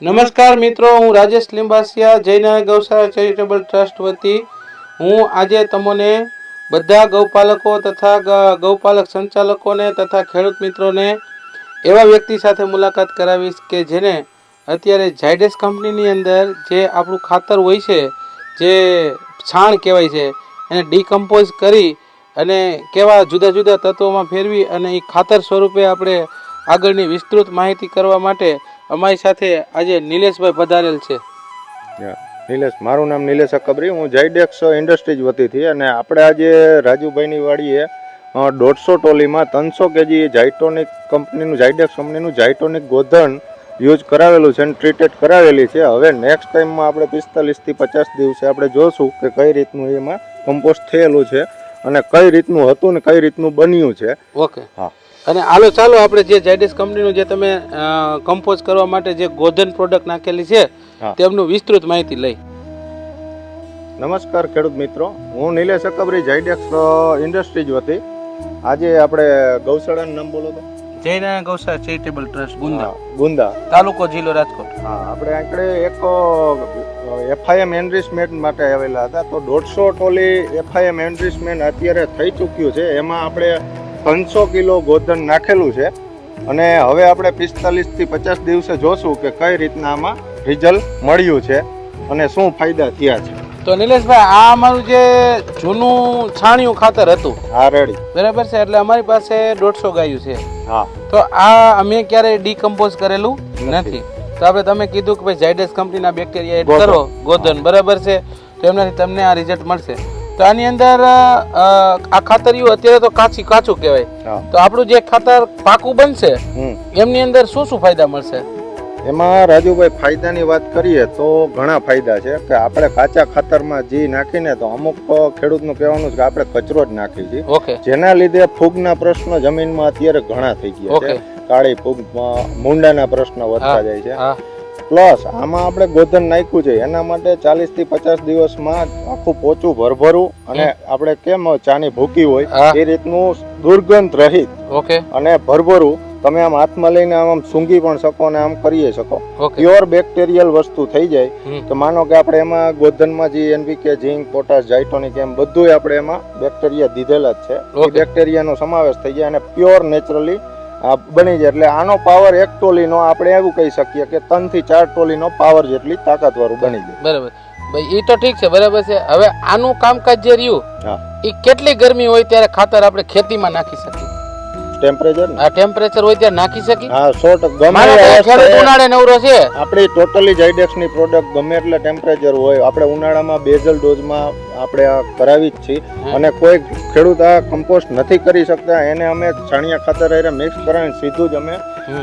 નમસ્કાર મિત્રો, હું રાજેશ લિંબાસિયા, જયના ગૌશાળા ચેરિટેબલ ટ્રસ્ટ વતી. હું આજે તમને બધા ગૌપાલકો તથા ગૌપાલક સંચાલકોને તથા ખેડૂત મિત્રોને એવા વ્યક્તિ સાથે મુલાકાત કરાવીશ કે જેને અત્યારે ઝાયડેસ કંપનીની અંદર જે આપણું ખાતર હોય છે, જે છાણ કહેવાય છે, એને ડીકમ્પોઝ કરી અને કેવા જુદા જુદા તત્વોમાં ફેરવી અને એ ખાતર સ્વરૂપે આપણે આગળની વિસ્તૃત માહિતી કરવા માટે અમારી સાથે આજે નિલેશભાઈ પધારેલ છે. નિલેશ મારું નામ નિલેશ અકબરી. હું જાયડેક્સ ઇન્ડસ્ટ્રીઝ વતીથી અને આપણે આજે રાજુભાઈની વાડીએ દોઢસો ટોલીમાં ત્રણસો કેજી જાયટોનિક કંપનીનું જાયડેક્સ કંપનીનું જાયટોનિક ગોધન યુઝ કરાવેલું છે અને ટ્રીટેડ કરાવેલી છે. હવે નેક્સ્ટ ટાઈમમાં આપણે પિસ્તાલીસથી પચાસ દિવસે આપણે જોશું કે કઈ રીતનું એમાં કમ્પોસ્ટ થયેલું છે અને કઈ રીતનું હતું ને કઈ રીતનું બન્યું છે. ઓકે હા. અને હાલો ચાલો આપણે જે જાયડેસ કંપનીનું જે તમે કમ્પોઝ કરવા માટે જે ગોધન પ્રોડક્ટ નાખેલી છે તેમનું વિસ્તૃત માહિતી લઈ. નમસ્કાર ખેડૂત મિત્રો. હું નિલેશ અકબરી જાયડેક્સ ઇન્ડસ્ટ્રીઝ વતી. આજે આપણે ગૌશાળાનું નામ બોલો તો. જયનારાયણ ગૌશાળા ચેરિટેબલ ટ્રસ્ટ ગુંદા. ગુંદા. તાલુકો જિલ્લો રાજકોટ. હા આપણે આંકડે એક એફઆઈએમ એનરિચમેન્ટ માટે આવેલા હતા. તો દોઢસો ટોલી એફઆઈએમ એનરિચમેન્ટ અત્યારે થઈ ચૂક્યું છે. એમાં આપણે ત્રણસો કિલો ગોધન નાખેલું છે. અને હવે આપણે પિસ્તાલીસથી પચાસ દિવસે જોશું કે કઈ રીતના આમાં રિઝલ્ટ મળ્યું છે અને શું ફાયદા થયા છે. તો નિલેશભાઈ આ અમારું જે જૂનું છાણિયું ખાતર હતું હા રેડી. બરાબર છે? એટલે અમારી પાસે દોઢસો ગાયું છે. હા. તો આ અમે ક્યારેય ડીકમ્પોઝ કરેલું નથી. તો આપણે તમે કીધું કે ભાઈ ઝાયડસ કંપનીના બેક્ટેરિયા એડ કરો ગોધન બરાબર છે? તો એમનાથી તમને આ રિઝલ્ટ મળશે. તો આની અંદર આ ખાતરિયું અત્યારે તો કાચી કાચું કહેવાય. તો આપણું જે ખાતર પાકું બનશે એમની અંદર શું શું ફાયદા મળશે? એમાં રાજુભાઈ ફાયદાની વાત કરીએ તો ઘણા ફાયદા છે. કે આપણે કાચા ખાતરમાં જી નાખીને તો અમુક ખેડૂતનું કહેવાનું છે કે આપણે કચરો જ નાખી છીએ. ઓકે. જેના લીધે ફૂગના પ્રશ્ન જમીનમાં અત્યારે ઘણા થઈ ગયા છે. કાળી ફૂગ મૂંડાના પ્રશ્ન વધતા જાય છે. હા. પ્લસ આમાં આપણે ગોધન નાખ્યું છે. એના માટે ચાલીસથી પચાસ દિવસમાં આખું પોચું ભરભરું અને આપણે કેમ ચાની ભૂકી હોય એ રીતનું દુર્ગંધ રહિત ઓકે. અને ભરભરું તમે આમ હાથમાં લઈને આમ આમ સૂંઘી પણ શકો અને આમ કરી શકો. પ્યોર બેક્ટેરિયલ વસ્તુ થઈ જાય. તો માનો કે આપણે એમાં ગોધનમાં જે એનપીકે ઝીંક પોટાશ જાઇટોનિક એમ બધું આપણે એમાં બેક્ટેરિયા દીધેલા જ છે. બેક્ટેરિયાનો સમાવેશ થઈ જાય અને પ્યોર નેચરલી બની જાય. એટલે આનો પાવર એક ટોલીનો આપણે એવું કહી શકીએ કે ત્રણથી ચાર ટોલીનો પાવર જેટલી તાકાતવાળું બની જાય. બરાબર. ભાઈ એ તો ઠીક છે બરાબર છે. હવે આનું કામકાજ જે રહ્યું એ કેટલી ગરમી હોય ત્યારે ખાતર આપણે ખેતીમાં નાખી શકીએ? ટેમ્પરેચર આ ટેમ્પરેચર હોય ત્યાં નાખી શકી? હા સો ગમે ખેડૂત ઉનાળે નવરો છે. આપણી ટોટલી જાઇડેક્સની પ્રોડક્ટ ગમે એટલે ટેમ્પરેચર હોય. આપણે ઉનાળામાં બેઝલ ડોઝમાં આપણે આ કરાવી જ છીએ. અને કોઈ ખેડૂત આ કમ્પોસ્ટ નથી કરી શકતા. એને અમે છાણિયા ખાતર હારે મિક્સ કરાવીને સીધું જ અમે.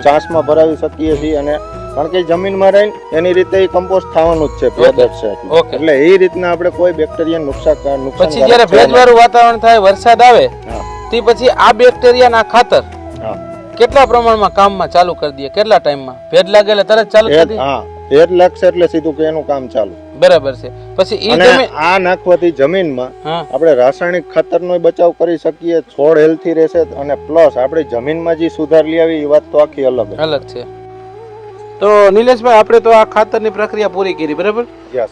ચાસમાં ભરાવી શકીએ છીએ. અને કારણ કે જમીનમાં રહીને એની રીતે કમ્પોસ્ટ થવાનું જ છે. પેદશ છે એટલે. એ રીતના આપણે કોઈ બેક્ટેરિયા નુકસાન પછી જ્યારે નુકસાન ભેજવાળું વાતાવરણ થાય વરસાદ આવે તે પછી આ બેક્ટેરિયાના ખાતર કેટલા પ્રમાણમાં કામમાં ચાલુ કરી દઈએ? કેટલા ટાઈમમાં? ભેજ લાગે એટલે તરત ચાલુ કરી દઈએ? હા. ભેજ લાગશે એટલે સીધું કે એનું કામ ચાલુ. બરાબર છે. પછી ઈ તમે આ નાખવાથી જમીનમાં આપણે રાસાયણિક ખાતરનો બચાવ કરી શકીએ છોડ હેલ્થી રહેશે અને પ્લસ આપણે જમીનમાં જે સુધાર લઈ આવી એ વાત તો આખી અલગ અલગ છે. તો નિલેશભાઈ આપણે તો આ ખાતરની પ્રક્રિયા પૂરી કરી બરાબર?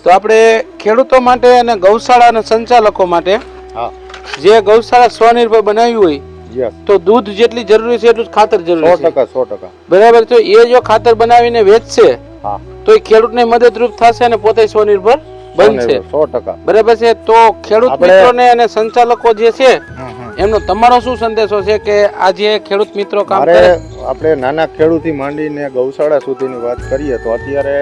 તો આપણે ખેડૂતો માટે અને ગૌશાળા અને સંચાલકો માટે હા. જે ગૌશાળા સ્વનિર્ભર બનાવી હોય તો દૂધ જેટલી જરૂરી છે એટલું ખાતર જરૂરી છે. ટકા સો ટકા. બરાબર? તો એ જો ખાતર બનાવીને વેચશે તો એ ખેડૂતને મદદરૂપ થશે અને પોતે સ્વનિર્ભર બનશે. સો ટકા. બરાબર છે? તો ખેડૂત મિત્રોને અને સંચાલકો જે છે. એમનો તમારો શું સંદેશો છે કે આજે ખેડૂત મિત્રો કામ કરે? આપણે નાના ખેડૂતથી માંડીને ગૌશાળા સુધીની વાત કરીએ તો અત્યારે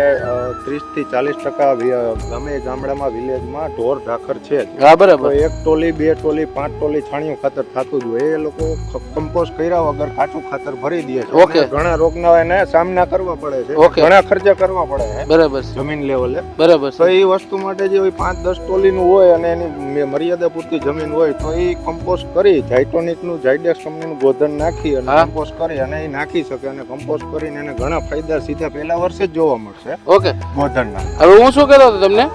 ત્રીસથી ચાલીસ ટકા ગમે ગામે ગામડામાં વિલેજમાં ઢોર ઢાખર છે હા બરાબર. એક ટોલી બે ટોલી પાંચ ટોલી છાણિયું ખાતર થતું જ હોય. એ લોકો કમ્પોઝ કર્યા વગર કાચું ખાતર ભરી દે છે. ઓકે. ઘણા રોગના એને સામના કરવા પડે છે. ઓકે. ઘણા ખર્ચા કરવા પડે છે. બરાબર જમીન લેવલે. બરાબર તો એ વસ્તુ માટે જે પાંચ દસ ટોલીનું હોય અને એની મર્યાદા પૂરતી જમીન હોય તો એ કમ્પોઝ કરી જાઇટોનિકનું જાઇડેક્સ કંપનીનું ગોધન નાખી અને કમ્પોઝ કમ્પોસ્ટ કરી અને એ નાખી શકે અને કમ્પોસ્ટ કરીને એને ઘણા ફાયદા સીધા પહેલા વર્ષે જ જોવા મળશે. ઓકે. ગોધનના. હવે હું શું કહેતો હતો તમને?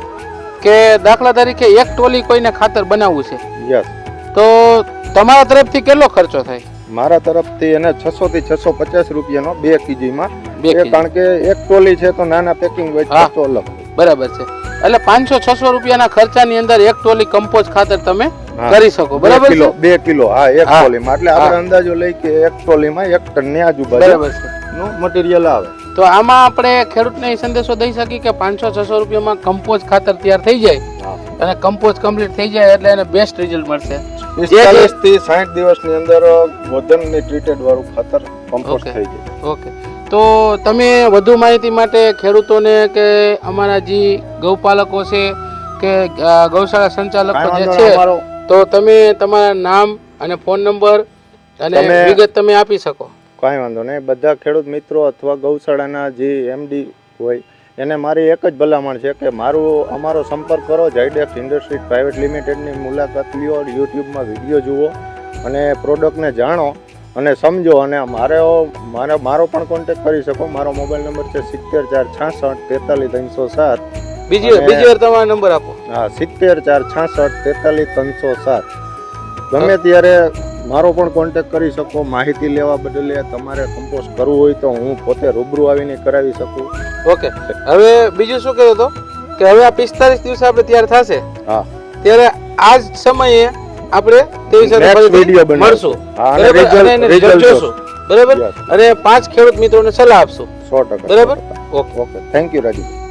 કે દાખલા તરીકે એક ટોલી કોઈને ખાતર બનાવવું છે. યસ તો તમારા તરફથી કેટલો ખર્ચો થાય? મારા તરફથી એને છસો થી છસો પચાસ રૂપિયાનો બે કેજીમાં. બે કારણ કે એક ટોલી છે તો નાના પેકિંગ હોય. ખર્ચો અલગ. બરાબર છે. એટલે પાંચસો છસો રૂપિયાના ખર્ચાની અંદર એક ટોલી કમ્પોઝ ખાતર તમે. કરી શકો બરાબર કિલો બે કિલો હા એક હા. ટોલીમાં એટલે આપણે અંદાજો લઈ કે એક ટોલીમાં એક ટનની આજુબાજુ બરાબર છે. નું મટીરિયલ આવે. તો આમાં આપણે ખેડૂતને એ સંદેશો દઈ શકીએ કે પાંચસો છસો રૂપિયામાં કમ્પોઝ ખાતર તૈયાર થઈ જાય અને કમ્પોઝ કમ્પ્લીટ થઈ જાય એટલે એને બેસ્ટ રિઝલ્ટ મળશે. પિસ્તાલીસથી સાઠ દિવસની અંદર વધનની ટ્રીટેડ વાળું ખાતર કમ્પોઝ. થઈ જાય. ઓકે. તો તમે વધુ માહિતી માટે ખેડૂતોને કે અમારા જે ગૌપાલકો છે કે ગૌશાળા સંચાલકો જે છે તો તમે તમારા નામ અને ફોન નંબર અને વિગત તમે આપી શકો. કાંઈ વાંધો નહીં. બધા ખેડૂત મિત્રો અથવા ગૌશાળાના જે એમડી હોય એને મારી એક જ ભલામણ છે કે મારું અમારો સંપર્ક કરો. જાયડેક્સ ઇન્ડસ્ટ્રીઝ પ્રાઇવેટ લિમિટેડની મુલાકાત લ્યો યુટ્યુબમાં વીડિયો જુઓ અને પ્રોડક્ટને જાણો અને સમજો અને મારે મારે મારો પણ કોન્ટેક્ટ કરી શકો. મારો મોબાઈલ નંબર છે સિત્તેર ચાર છાસઠ તેતાલીસ ત્રણસો સાત. બીજી બીજી વાર તમારો નંબર આપો. હા સિત્તેર ચાર છાસઠ તેતાલીસ ત્રણસો સાત. ગમે ત્યારે મારો પણ કોન્ટેક્ટ કરી શકો માહિતી લેવા બદલે તમારે કમ્પોસ્ટ કરવું હોય તો હું પોતે રૂબરૂ આવીને કરાવી શકું. ઓકે હવે બીજું શું કહેતો હતો? કે હવે આ પિસ્તાલીસ દિવસ આપણે તૈયાર થશે. હા. ત્યારે આ જ સમયે આપણે તેવી બનાવશું. મળશું. જોશું. બરાબર? અને પાંચ ખેડૂત મિત્રોને સલાહ આપશું. સો ટકા બરાબર? Okay okay thank you Raju